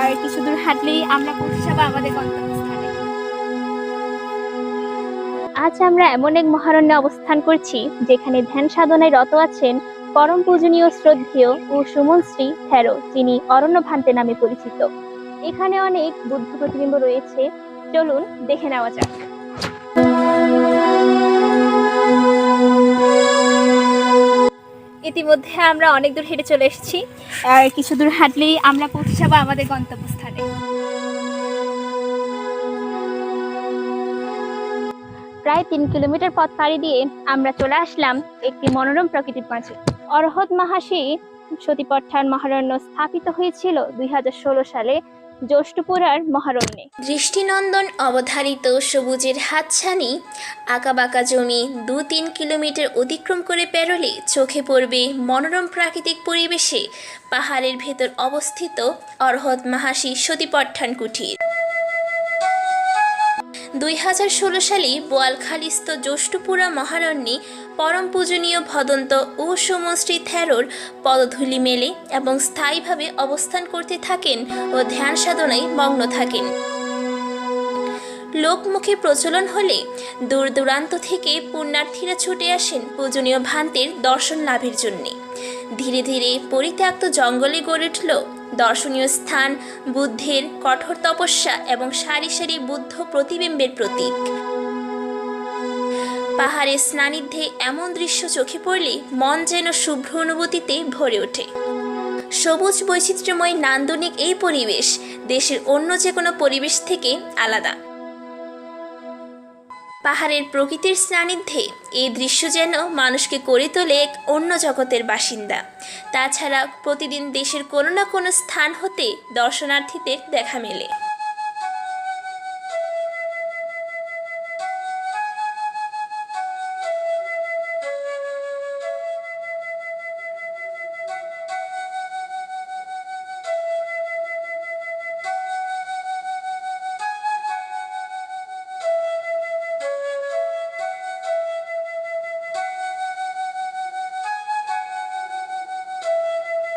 আর কিছু দূর হাঁটলেই আমরা পৌঁছে যাব আমাদের আজ আমরা এমন এক মহারণ্যে অবস্থান করছি, যেখানে ধ্যান সাধনায় রত আছেন পরম পূজনীয় শ্রদ্ধেয় ও সুমন শ্রী থেরো, যিনি অরণ্য ভান্তে নামে পরিচিত। এখানে অনেক বুদ্ধ প্রতিবিম্ব রয়েছে। চলুন দেখে নেওয়া যাক। ইতিমধ্যে আমরা অনেক দূর হেঁটে চলে এসেছি। আর কিছু দূর হাঁটলেই আমরা পৌঁছে যাব আমাদের গন্তব্যস্থানে। প্রায় তিন কিলোমিটার পথ পাড়ি দিয়ে আমরা চলে আসলাম একটি মনোরম প্রকৃতির মাঝে। অরহত মাহাসি সতীপট্টান মহারণ্য স্থাপিত হয়েছিল দুই হাজার ষোলো সালে জ্যৈষ্ঠপুরার মহারণ্যে। দৃষ্টিনন্দন অবধারিত সবুজের হাতছানি, আঁকাবাঁকা জমি দু তিন কিলোমিটার অতিক্রম করে পেরোলে চোখে পড়বে মনোরম প্রাকৃতিক পরিবেশে পাহাড়ের ভেতর অবস্থিত অর্হত মাহাসি সতীপট্টান কুঠির দুই হাজার ষোলো সালে বোয়ালখালিস্থ জ্যৈষ্ঠপুরা মহারণ্যে পরম পূজনীয় ভদন্ত ও সমশ্রী থ্যারোর পদধূলি মেলে এবং স্থায়ীভাবে অবস্থান করতে থাকেন ও ধ্যান সাধনায় মগ্ন থাকেন। লোকমুখে প্রচলন হলে দূর দূরান্ত থেকে পুণ্যার্থীরা ছুটে আসেন পূজনীয় ভান্তের দর্শন লাভের জন্যে। ধীরে ধীরে পরিত্যক্ত জঙ্গলে গড়ে উঠল দর্শনীয় স্থান, বুদ্ধের কঠোর তপস্যা এবং সারি সারি বুদ্ধ প্রতিবিম্বের প্রতীক। পাহাড়ে স্নানিধ্যে এমন দৃশ্য চোখে পড়লে মন যেন শুভ্র অনুভূতিতে ভরে ওঠে। সবুজ বৈচিত্র্যময় নান্দনিক এই পরিবেশ দেশের অন্য যে কোনো পরিবেশ থেকে আলাদা। পাহাড়ের প্রকৃতির সান্নিধ্যে এই দৃশ্য যেন মানুষকে করে তোলে এক অন্য জগতের বাসিন্দা। তাছাড়া প্রতিদিন দেশের কোনো না কোনো স্থান হতে দর্শনার্থীদের দেখা মেলে।